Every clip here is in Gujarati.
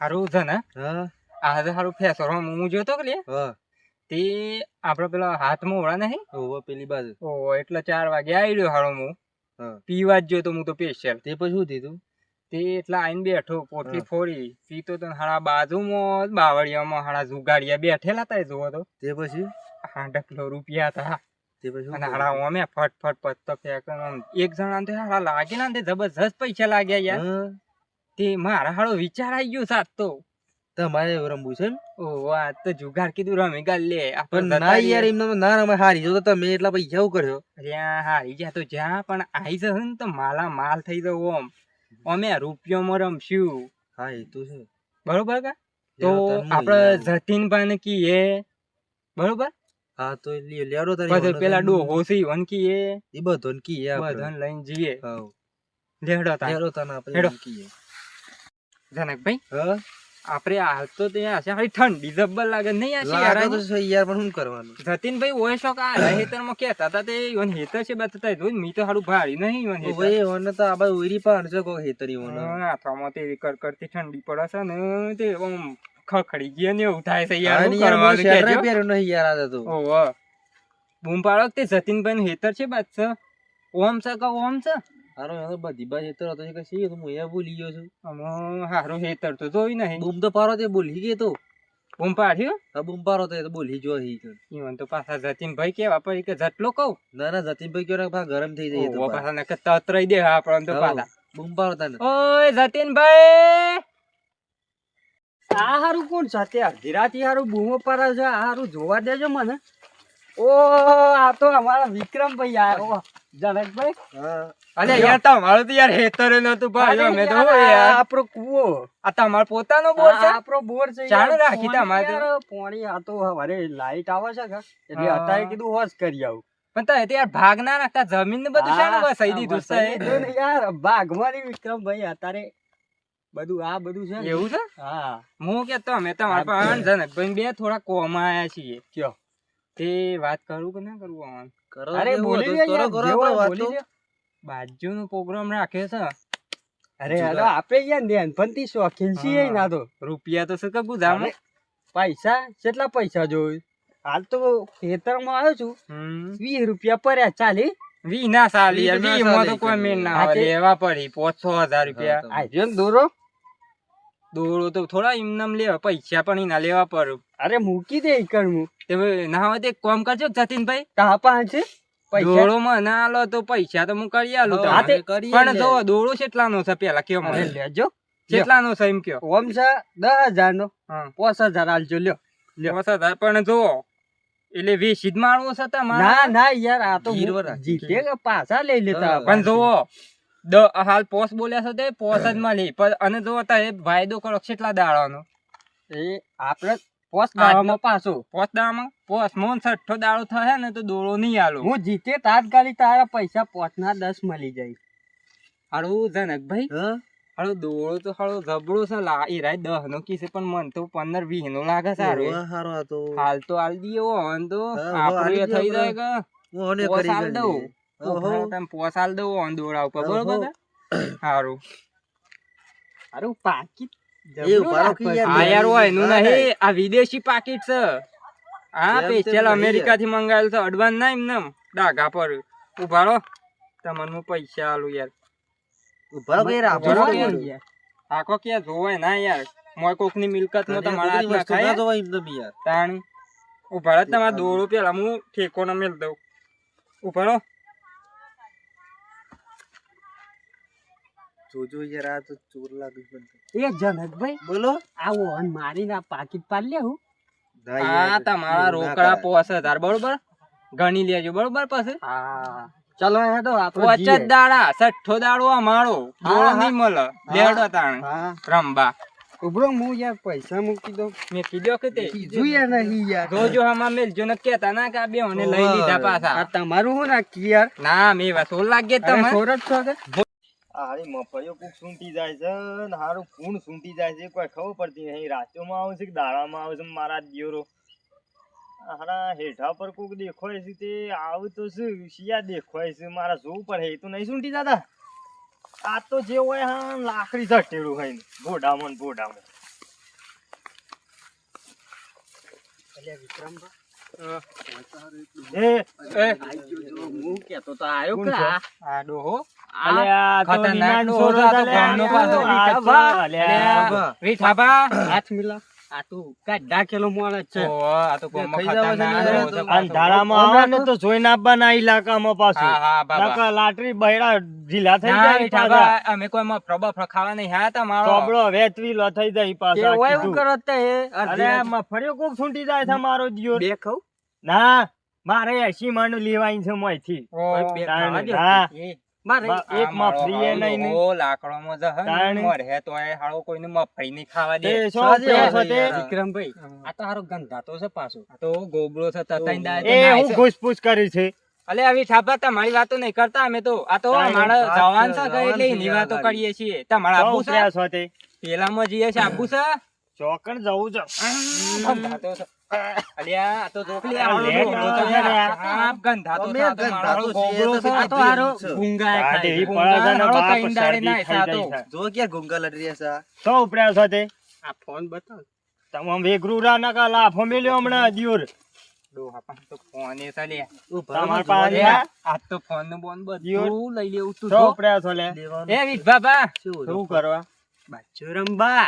હારું છે ને? હા. આ તો હારું ફેસરો હું જોતો કે લે તે આપડે પેલા હાથમાં ઓળા નહીં? ઓવો પેલી બાજુ. ઓ એટલે ચાર વાગે આવી રહ્યો હારો હું. પીવા જ જોતો હું તો સ્પેશિયલ તે પછી શું થયું તે? એટલા આઈને બેઠો પોટલી ફોડી. પીતો તો હાડા બાજુમાં બાવળિયામાં હાડા જુગાડિયા બેઠેલા તા જોવો તો. તે પછી? હાંડકલો રૂપિયા હતા. તે પછી અને હાડા ઓમે ફટ ફટ પત્તો ફેંકે એક જણા તો હાડા લાગેલા ને જબરજસ્ત પૈસા લાગ્યા યાર. હા. તે મારા હાળો વિચાર આવી ગયો સાત તો. તમારે રમવું છે ઓ આ તો જુગાર કીધું રમી ગાલ લે. પણ ના યાર એમને ના રમે હારી જો તો તમે એટલા પૈસા કર્યો? અલ્યા હારી ગયા તો જ્યાં પણ આવી જશે ને તો માલા માલ થઈ જવો ઓમ અમે રૂપિયોમાં રમશું. હા એ તો છે. બરોબર કા? તો યાર. જતીનભાઈ ને કીએ. બરોબર? હા તો લે- લેવડો તારી પછી પેલા તો ડોહો છે ઈવન કીએ. એ બધો કીએ બધો લઈને જઈએ. લેડો તા લેવડો તાને આપણે કીએ. જનકભાઈ આપણે હાલ તો ત્યાં હશે ખાલી ઠંડી જબ્બર લાગે નહીં આ લાગે તો યાર પણ શું કરવાનું? જતીનભાઈ ઓય શોક આ હેતરમાં કહેતા હતા તે ઈવન હેતર છે બતા જોઈ મી તો હારું ભારી નહીં ઈવન હેતર ઓય ઓને તો આ બાજુ ઉરી પાણ છે કો હેતર ઓને. હાથમાં તો એવી કડકડતી ઠંડી પડે છે ને તે ઓમ ખખડી ગયા ને એવું થાય છે યાર શું કરવાનું કે કહેજો? પહેર્યું નહીં યાર આ તો. ઓહો. બૂમ પાડો તે જતીનભાઈ હેતર છે બાદ છે? ઓમ છે કે ઓમ છે? હારો એનો બધી હેતર હતો. કે શી તો હું અહીંયા ભૂલી ગયો છું. અમો હારું હેતર તો જોઈ નહીં. બૂમ તો પારો તે બોલી ગયો તો. બૂમ પાડ્યો? તો બૂમ પારો તો એ તો બોલી જો હી. ઈવન તો પાછા જતીનભાઈ કેવા પડી કે જટલો કહું? ના ના જતીનભાઈ કયો ને ગરમ થઈ જાય તો પાછા. નકર તતરાઈ દે આપણને તો. પાછા. બૂમ પારો તને. ઓય જતીનભાઈ! આ હારું કોણ સાથે અડધી રાતે હારું બૂમો પર છે. આ હારું જોવા દેજો મને. ઓ આ તો અમારા વિક્રમભાઈ આવ્યો જનકભાઈ હા. અલે યાર તમારું તો યાર હેતર નતું ભાઈ. અમે તો યાર, હું આ યાર આપણો કૂવો. આ તમારો પોતાનો બોર છે? આપણો બોર છે ચાલુ રાખી તમારે તો. આ તો હવારે લાઈટ આવે છે કે એટલે અત્યારે કીધું હોશ કરી આવું. પણ તો યાર ભાગ ના રાખતા જમીન ને બધું શાનું વસાઈ દીધું વસાઈ છે. દીધું ને યાર. વિક્રમભાઈ અત્યારે બધું આ બધું છે એવું છે? હા. હું કે તમે તમારા પણ જનકભાઈ બે થોડા કોમ આયા છીએ. કયો? તે વાત કરું કે ના કરું આમ? કરો અરે બોલી લે. બાજુનો પ્રોગ્રામ રાખ્યો છે. અરે. હેલો આપણે યાર નેનપણથી શોખીન છીએ ના તો. રૂપિયા તો શું કે પૈસા? કેટલા પૈસા જોઈ હાલ તો ખેતરમાં આવ્યો છું. વીસ રૂપિયા પડ્યા ચાલી. વી ના સાલી વી માં તો કોઈ કે ના આવે. લેવા પડી પાંચસો હજાર રૂપિયા. આજો દોરો. દોડો તો થોડા એમનામ લેવા પૈસા પણ એના લેવા પર અરે મૂકી દે ઈકણ હું. તે ના હોય એક કોમ કરજો જતીનભાઈ તા પાંચ દોડો માં ના આલો તો પૈસા તો હું કરી આલું પણ જો દોડો કેટલાનો છે પેલા કેવો મને લેજો. કેટલાનો છે એમ કયો? ઓમ છે દસ હજાર નો પાંચ હજાર આલજો લ્યો. પાંચ હજાર પણ જો એટલે વીસ જ માણવો છે તમારે. ના ના યાર આ તો જીતે પાછા લઈ લેતા પણ જુઓ દ હાલ પોસ બોલ્યા છે તે પોસ જ મળી પણ અને જો તારે વાયદો કરો કેટલા દાડાનો. એ આપણે પોસ દાડામાં પાછો. પોસ દાડામાં? પોસ. મોન છઠ્ઠો દાડો થશે ને તો દોડો નહીં આલો. હું જીતે તાત્કાલિક તારા પૈસા પોસના દસ મળી જાય. હારું જનકભાઈ? હારું દોડો તો હારું જબડો છે. લા એ રાય દહ નો કીસે પણ મન તો પંદર વીસ નો લાગે સારું. હાલ તો હાલ દીએ હોન તો આપણું થઈ જાય કે ઓને પોસ કરી હાલ દઉં. તમે પોસાલ દઉં દોડા ઉપર. બરોબર સારું સારું પાકીટ આ વિદેશી છે. હા અમેરિકા થી મંગાવેલ છે. ના એમને ડાઘા પર. તમને હું પૈસા આલું યાર. આખો ક્યાં જોવાય ના યાર. મોય કોકની મિલકત નો તમારા હાથ ના ખાય જોવાય એમને યાર. તાણી. ઊભા તમારા દોડો પેલા હું ઠેકો ને મેલ દઉં. ઊભા જોજો યાર આ તો ચોર લાગી પણ એ જનકભાઈ બોલો. આવો અન મારી ના પાકીટ પાડ લે હું. હા તમારા રોકડા પોસે તાર બરોબર? ગણી લેજો બરોબર પછી? હા. ચલો હે તો પોચ જ દાડા સઠ્ઠો દાડો અમારો. હા. નહીં મળે. લેડો તાણ. રંબા ઉભરો હું યાર પૈસા મૂકી દો મેં કીધો કે તે જોઈએ નહીં યાર. જોજો આમાં મેલજો ન કેતા ના કે બે લઈ લીધા પાછા. આ તમારું હું નાખી યાર. ના મેં વસૂલ લાગે તમે સોરઠ છો કે? અરે, મફળીઓ કોક સૂંટી જાય છે ને હારું ફૂણ સૂંટી જાય છે કોઈ ખબર પડતી નહીં. રાત્યોમાં આવે છે કે દાડામાં આવે છે મારા દિયોરો? હારા હેઠા પર કોક દેખવાય છે તે, આવું તો શું શિયા દેખાય છે? મારા શું પર હે તો નહીં સૂંટી દાદા? આ તો જે હોય હા લાકડી ઝટેલું હોય ને ભોડામાં ભોડામાં વિક્રમભાઈ? એ એ, હું કહેતો તો આયો આ ડોહો ખતરનાક ગામનો પાછો. હાથ મિલા આ તો કાંઈ માણસ છે આ તો ગામમાં ખાઈ જવા છે ખતરનાક ને, ડોહો છે તો પાછો. અંધારામાં આવે ને તો જોઈને આપવાના ઇલાકામાં પાછું હા, હા, બાબા. નકર લાટરી બૈરા ઢીલા થઈ જાય અમે કોઈ માં પ્રભા ફખાવા નહીં હા મારો ચોબડો વેચવી લો થઈ જાય પાછા એવું. કરો તે અરે કોક છૂટી જાય છે મારો દિયોર બે ના મારે એસી મણ લેવાય છે મોયથી દ્યો. હા. એક મારો મફળી એ હાલો નહીં ને. ડોહો લાકડામાં જહે ને તાણ. મરે કોઈને મફળી નહીં ખાવા દે. તે સો સાજી ઉપડ્યો આવે છે વિક્રમભાઈ આ તો હારો ગંધાતો છે પાછો. તો ગોબરો છે તતાઈ દાય એ હું ઘૂસપૂસ કરી છે. અલે આવી છાપા તમારી વાતો નહીં કરતા અમે તો. આ તો. અમારા જવાન છે, એટલે એની વાતો કરીએ છીએ. તમારા આબુ છે? પેલામાં જઈએ છે આબુ છે? ચોકણ જવું છે. ગંધાતો છે. અલ્યા તો જોકલી આ આ લેટ ગોબરો આવતો છે છે ને ને. આ. સાપ ગંધાતો અમે છે આ તો મારો ગંધાતો છે, ગોબરો એ તો છે. આ તો હારો છે. ખાય દેવી છે. પડે છે ને હાલો બાપ કઈ દાડે શરદી નાય થઈ જાય છે. જો ક્યાં ઘૂંઘા લટરી છે આ. ઉપડ્યા છો તે? આ ફોન બતાવ. તમામ વેગરું રા નકા લાફો મેલ્યો દિયોર. ડોહા પાસે તો ફોન એ છે તમાર પાસે આ તો ફોન ને બોન બધું લઈ લેવું તું સો ઉપડ્યા છો લે. એ વીઠ બાબા શું કરવા બાચો રંબા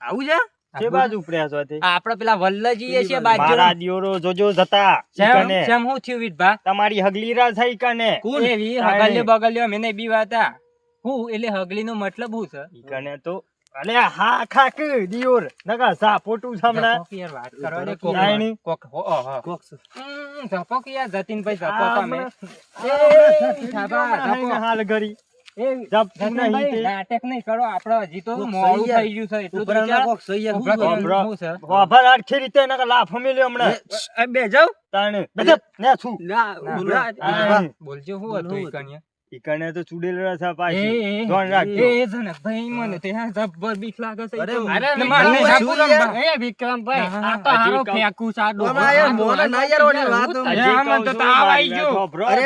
આવું છે? છે બાજુ ઉપડ્યા છો તે આપડે પેલા વલ્લજીએ છે બાજુ મારા દિયોરો જોજો જતા ઈકને. શેમ હું થયું વીઠભા તમારી હગલી રા થઈ કને કોણ? એવી. હગલ્યો બગલ્યો અમે નહીં બીવાતા હું એટલે હગલી નો મતલબ હું છે ઈકને તો અલે હા ખાક દિયોર સાપોટું છે હમણાં ઝપક યાર વાત કરો ને કોક. નહીં. કોક હો ઓહો. કોક. હમ, ઝપક યાર જતીનભાઈ ઝપકો આ તમે એ, હમણાં ઝપકો. હાલ ઘરી નાટક નહીં કરો આપડે હજી તો મોડું થઈ ગયું છે એટલું આખી રીતે નકા લાફો મેલ્યો હમણાં? એ બે જાવ તાણે ને છું બોલજો હું હતું હતું. ઈ કણ્યા? ઈકને તો ચૂડેલ રસા એ, પાછી રાખજો એ, એ જનકભાઈ મને તો યાર જબ્બર બીક લાગે છે અરે. એ આ તો હારો. સાડો યાર ના યાર વાત તો તાવ મારી ગયો. અરે.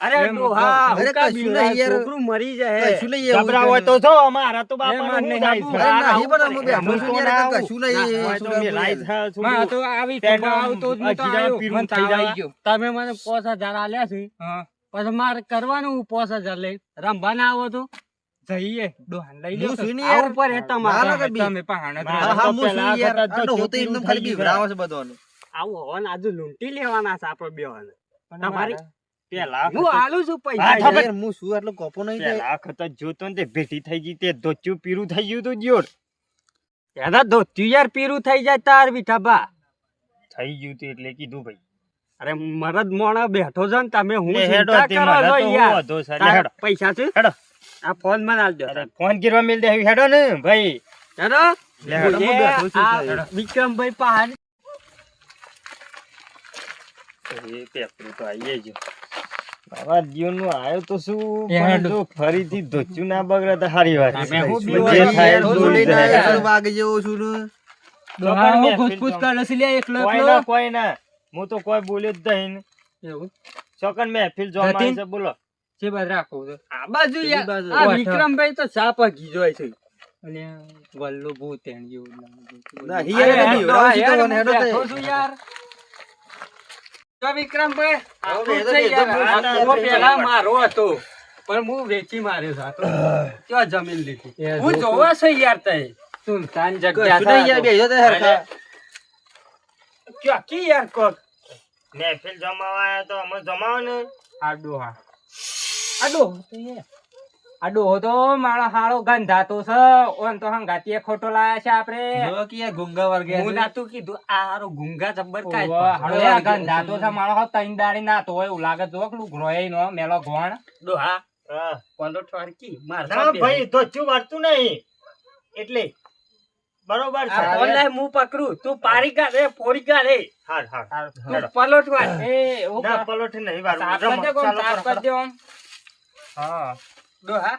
અરે અરે કશું નહીં યાર. છોકરું જાય કશું નહીં જબરા હોય તો જો અમારા તો બાપાનું મારને શું થાય સાપુ. છે? અરે નહીં પણ અમે એમ બેઠો તો યાર, કશું નહીં. હોય તો શું મેં લાઈ કરવું થા, શું માં તો આવી પેટમાં આવતો જ નતો આવ્યો. મને તાવ આવી ગયો. તમે મને પોસા જરા આલ્યા છે હા, પછી મારે કરવાનું પોસ હજાર લઈ રમવા ના આવો તો. જઈએ ડોહાન લઈ હું સુઈ આવું પર એ તમારે. તમે પહાણ હા. હા, તો હું સુઈ પેલા યાર. વખત તો તો હોતે એકદમ ખાલી ગયું છે બધાને. આવું હોન આજુ લૂંટી લેવાના છે આપડે બેવાને પણ તમારી- પેલા હું આલું છું પૈસા. યાર, હું શું આટલો કોપો નહીં? પેલા વખત જોતો ને તે ભેટી થઈ ગઈ તે ધોચ્યું પીરું થઈ ગયું તું જોડ. એના ધોત્યું યાર પીરું થઈ જાય તાર વિઠાબા થઈ ગયું તું એટલે કીધું ભાઈ. અરે મરદ મોણા બેઠો છે ને તમે હું ચિંતા કરો છો યાર. વાંધો છે. લે તાર હેડો. પૈસા છે? હેડો. આ ફોન મને આલજો અરે ફોન કરવા મિલ દે હેડો ને ભાઈ. હેડો. વિક્રમભાઈ પહાડ. પેપરું તો આઈએ જ બાબા જીવનનું આયો તો શું? પણ જો ફરીથી ધોચ્યું ના બગડે તો સારી વાત તમે જે થાય. આવ્યો વાઘ જેવો છું ને. કોઈ ના કોઈ ના. હું તો કોઈ બોલ્યો જ નહીં એવું? ચોકન મહેફિલ જોવા જતીન? છે બોલો જે બાજુ રાખો? આ બાજુ પેલી. આ વિક્રમભાઈ તો સાપ ગીજોય છે અને વલ્લો ભૂત એણ જેવું ના, હિયર તો હેડો યાર. તો વિક્રમભાઈ આ પણ. મારો હતો પણ હું વેચી માર્યો હતો ક્યાં જમીન લીધી હું જોવા છે યાર તઈ સુનસાન જગ્યા યાર, હરખા. ક્યાં કી યાર કોક? મહેફિલ જમાવા આવ્યા તો અમે જમાવો ને આ ડોહા આડો ડોહો તો એ. આ ડોહો તો મારો હારો ગંધાતો છે. ઓન તો હંગાતીએ ખોટો લાયા છે આપણે. જો કે ગુંગા વર્ગે હું. નાતું કીધું આ હારો ગુંગા જબ્બર કાય. હવે ગંધાતો છે મારો હાવ તૈન દાડી નાતો હોય એવું લાગે જો પેલું ગ્રોય નો મેલો ગોણ ડોહા હા. કોંડો વાળકી માર ના ભાઈ ધોચ્યું વાળતું નહીં. એટલે બરોબર છે. આ ફોન લાય હું પકડું? તું પારી રે ફોડી રે. હાર હાર. તું એ એવું ના પલોટ નહીં વાળવું કરજે ચાલો કરો, ઓમ. હા. દો હા,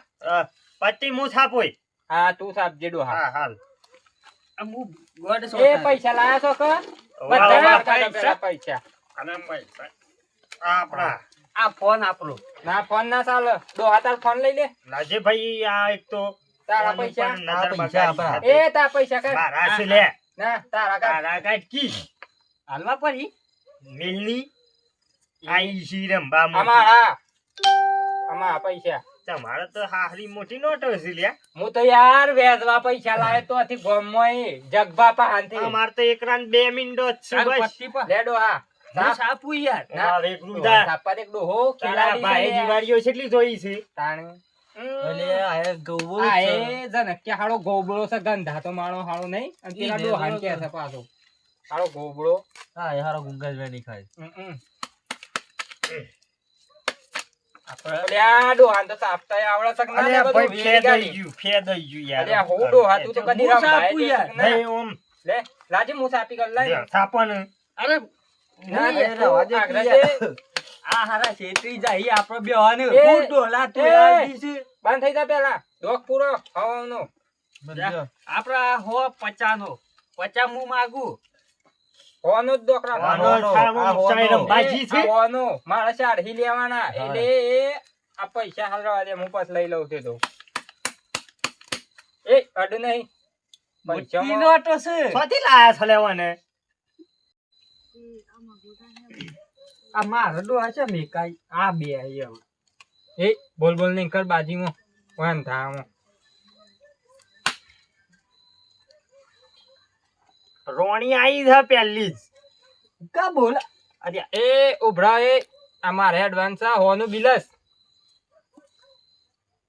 પટ્ટી હું છાપોય હા તું સાપજે ડોહા હા. હાલ. આ હું ગોડ એ પૈસા લાયા છો કે? બધા પૈસા. પૈસા. અને પૈસા. આ આપણા. આ ફોન આપણો. ના ફોન ના ચાલે. દો હાતાર ફોન લઈ લે. લાજે ભાઈ આ એક તો તારા પૈસા? પૈસા આપણા. એ તાર પૈસા કર મારા છે લે. ના તારા કાઢ. તારા કાટકી હાલવા પડી? મિલની? આઈ સી રંબા આમાં આ પૈસા. તમારે તો હારી મોટી નોટો છે લ્યા. હું તો યાર વેચવા પૈસા લાવે તો આથી ગોમમાં એ જગબા પાહાનથી. અમાર તો એકરાન બે મિનિટો જ છે બસ. લેડો હા. સાપું યાર. ના. અમારે એકલું દા. સાપા એક ડોહો ખેલાડી ભાઈ. દિવાળીઓ કેટલી જોઈ છે. તાણે. અલે આ ગૌવો આ છે. એ જનકે હાળો ગોબળો છે ગંધા તો માણો હાળો નહીં અને ઈ પેલા ને ડોહાન બરોબર. કે છે પાછો હાળો ગોબળો હા એ હારો ગુંગાજ વેણી ખાય હમ, હમ. આપણે આ ડોહાન તો સાપતાય આવડે છે કે ના અલ્યા ને ભાઈ બધું ફે વેરી દઈ ગાડી. ગયું ફે દઈ ગયું યાર અલ્યા હું ડોહા તું તો કદી હું રંભાય સાપું છે યાર. કે ના? નહીં ઓમ લે લાજે હું સાપી કર દે, અરે આ હારા છેતરી જાય આપણે બેવાને એ, ડોલા તું એ. લાગી છે. બંધ થઈ જા પેલા. ડોક પૂરો હવાનો. આપડા હો પચાનો. પચા હું માગું? હોવાનો જ ડોક રાખવાનો. આનો થાળમાં આ હોવાનો. ચાય રંબાજી એ, છે આ હોવાનો. મારે લેવાના. એટલે એ આ પૈસા હાલવા દે હું પાછ લઈ લઉં તે તો. એ અડ નહીં મોટી નોટો છે. ક્યાંથી લાયા છો લેવાને. આ મારો ડોહા છે મેકાઈ આ બે અહીંયા એ બોલ બોલ નહીં કર બાજીમાં. વાન થામાં રોણી આઈ છે પહેલી જ. કા બોલ? અરે એ ઉભરા એ આ મારે એડવાન્સ આ હોનું બિલસ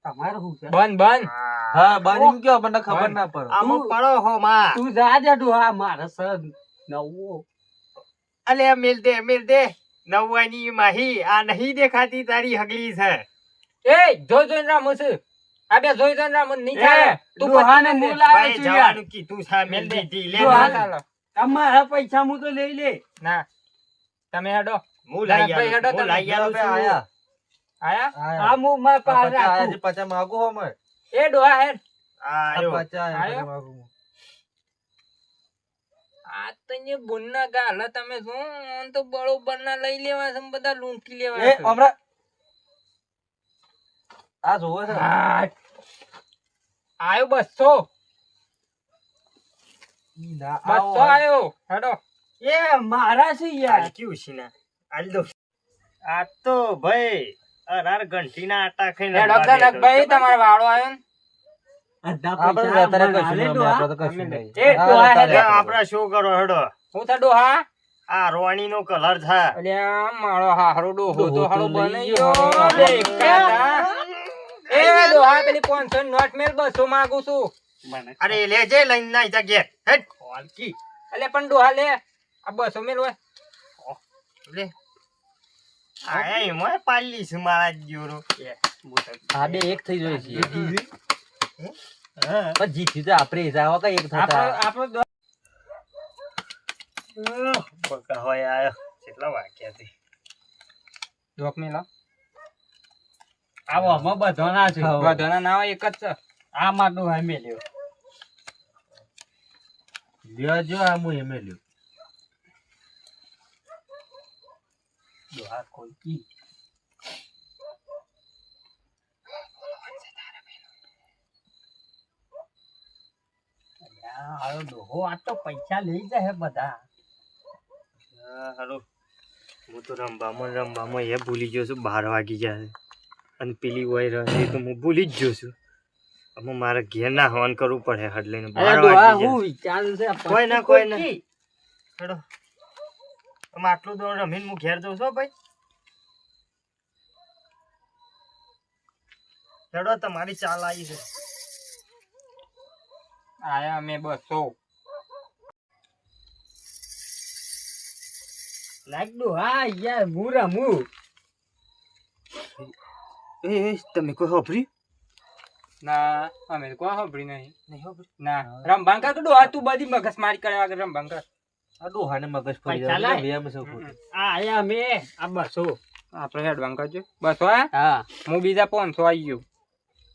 તમારે શું છે? બંધ બંધ. હા. બાની કયો આપણને ખબર ના પડે. આમાં પડો હો માં. તું જા જા ડોહા. મારે સર નવો અલે મેલ દે મેલ દે. નવવાની માહી આ નહીં દેખાતી તારી હગલી છે. એ જોઈ જોઈ ના છું આ બે જોઈ ના મન નહીં ચાલે એ, તું બોલાવે ભાઈ છું યાર. જવાનું કીધું છે મેલ દીધી લે જો ના હાલ. ચાલે. તમારા પૈસા હું તો લઈ લે. ના. તમે હેડો. હું લઈ ભાઈ, હેડો આલું, હું. લાઈ આયા. આયા? આ મુ હું મારા પાસે પચા રાખું. છે, પચા માગો હો અમે એ ડોહા હેડ. આ. પચા આયા, તને ગુન્ના ગાલા તમે શું આમ તો બરોબર ના લઈ લેવા છે બધા લૂંટી લેવા છે. હમણાં આ જોવે છે? આયો બસો બસો આયો. હેડો. એ મારા છે યાર. કેવું છે ને? આલ દો. આ તો ભાઈ અરાર ઘંટીના આટા ખાઈને હેડો ભાઈ તમારો વાળો આવ્યો ને? આપડા શું કરો હેડો. હું થા ડોહા? આ રોણીનો કલર છે. અલ્યા મારો હારો ડોહો તો હારો બની ગયો, ગયો. હારો. દેખાતા. એ ડોહા પેલી 500 નોટ મેલ બસો માંગુ છું. અરે લેજે લઈને ના જા ઘેર. હેડ. ખોલકી. અલ્યા પણ ડોહા લે. આ બસો મેલ હોય. લે. આ એમાં પાલી છે મારા જીવરો આ બે એક થઈ છે. હા. પણ જીત્યું તો આપણે જાવ કે એક થતા. આપણો બકા હોય આયો. કેટલા વાગ્યા થી? ડોક મેલો આવો આમાં બધો ના છે. હા. બધાના નામ એક જ છે. આ માં ડોહા મે લ્યો જો આ હું એમે લ્યો કોઈ ખોલકી. હારો ડોહો આ તો પૈસા લઈ જાય બધા. હા, હું તો રમવામાં ને રમવામાં એ ભૂલી ગયો છું બાર વાગી ગયા અને પેલી હોય રહે તો હું ભૂલી જ ગયો છું. હવે મારે ઘેર ના હવન કરવું પડે હદ લઈને બાર વાગી હું વિચારું છે કોઈ ના, કોઈ ના. હેડો તમે આટલું દોડ રમીને હું ઘેર જઉં છું ભાઈ. હેડો તમારી ચાલ આવી છે. આયા અમે બસો. લાગડું હા યાર મુરા મુ એ એ, તમે કોઈ હોભરી? ના અમે કોઈ હોભરી નહીં. નહીં હોભરી? ના રંભાંકર કે આ તું બધી મગજમારી કર્યા વગર રંભાંકર આ ડોહાને મગજ પડી જાય. વેમ છે આ આયા મે આ બસો. આપણે હેડવાન કરજો. બસો હા? હું. બીજા પાંચસો આવી ગયો.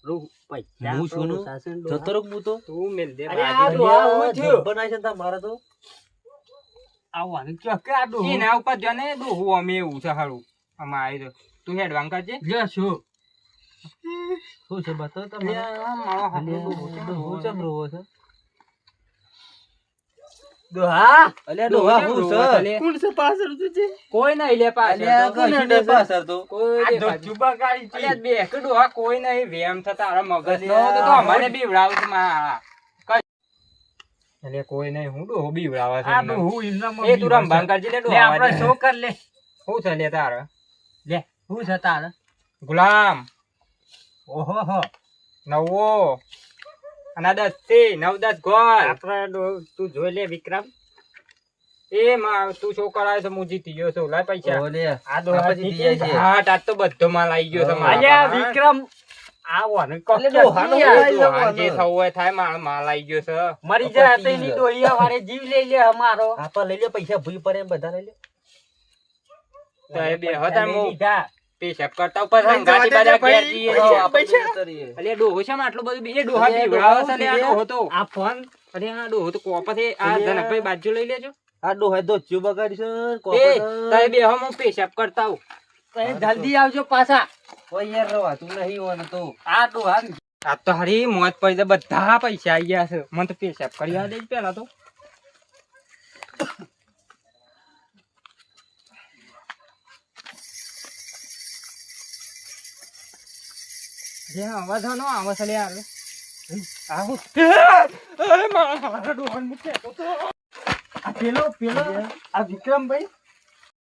રૂ પૈસા હું છું. જતો હું તો? તું મેલ દે તમારે તો. આવવાનું ક્યાં આ ડોહો? એના ઉપર જો ને ડોહું અમે એવું છે હારું. અમે આવી રહ્યો. તું હેડવાન કરજે. લે શું? શું છે બતાવો તમારે મારો હાથનો અલ્યા, છે. ડોહો ચમ રોવો છે ડોહા અલ્યા ડોહા હું છે છે કોણ છે પાછળ તું છે? કોઈ નહીં લે પાછળ તો. કશું પાછળ. તો? કોઈ આ દેખાતું. ધોચુબા છે. અલ્યા બે કે ડોહા કોઈ નહીં વેમ થતા તારા મગજ નો તો અમને બીવડાવ છે મારા એટલે કોઈ? નહીં હું ડોહો બીવડાવે છે આ એમને. ડોહું એ તું બીવડાવે રંભાન લે લે ડોહા આપણે વાળી. લે. શું છે લે તારે? લે શું છે તારે? ગુલામ. ઓહો હો નવો. અને આ દસથી નવ દસ ગોળ આપણે તું જોઈ લે વિક્રમ. એ માં તું છોકરો છે? હું જીતી ગયો છું. લાય પૈસા. ઓલે આ છે. હા આજ તો બધો માલ આવી ગયો છે મારા વિક્રમ આવો ને યાર, હોય. ડોહાને જે થવું હોય થાય માલ માલ આવી ગયો છે. મરી જાય તો એની ડોહિયા વાળે જીવ લઈ લે અમારો. આપા લઈ લે પૈસા ભૂઈ પડે એમ બધા લઈ લે. તો એ બે હતા લીધા. પેશાબ કરતા ઉપર. ઘેર જઈએ તો ડોહો છે આટલું બધું બીજે ડોહા અલ્યા છે ડોહા ડોહો તો આ ફોન અરે આ ડોહો તો કોપાથી આ ધનકભાઈ બાજુ લઈ લેજો. આ ડોહા ધોચ્યું બગાડી છે એ તારે બે હું પેશાબ કરતા આવું. જલ્દી આવજો પાછા. કોઈ યાર નહીં હોવાનું તો. આ ડોહા આ તો હારી મોત પડી જાય બધા પૈસા આવી ગયા છે. મને તો પેશાબ કરી આ દે પેલા તો. જે અવાજ નો આવે છે લે યાર આવું. એ મારા હારા મૂકે. તો તો. આ પેલો પેલો આ વિક્રમભાઈ?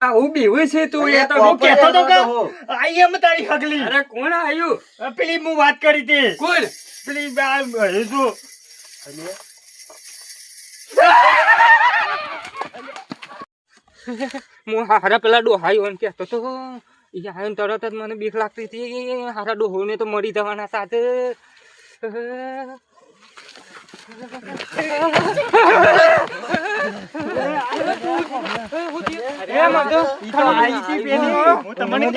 આવું બીવું છે તું એ તો હું હું કહેતો તો કે આઈ એમ તારી હગલી. અરે કોણ આવ્યું પેલી હું વાત કરી હતી. કોણ? પેલી આ એ જો. હું હારા પેલા ડોહાયો એમ કહેતો તો. ઈ આયો ને તરત જ મને બીક લાગતી હતી. હારા ડોહોને તો મરી જવાના સાથે. એ મધુ, ઈ તો આઈ હતી પેલી હું તમને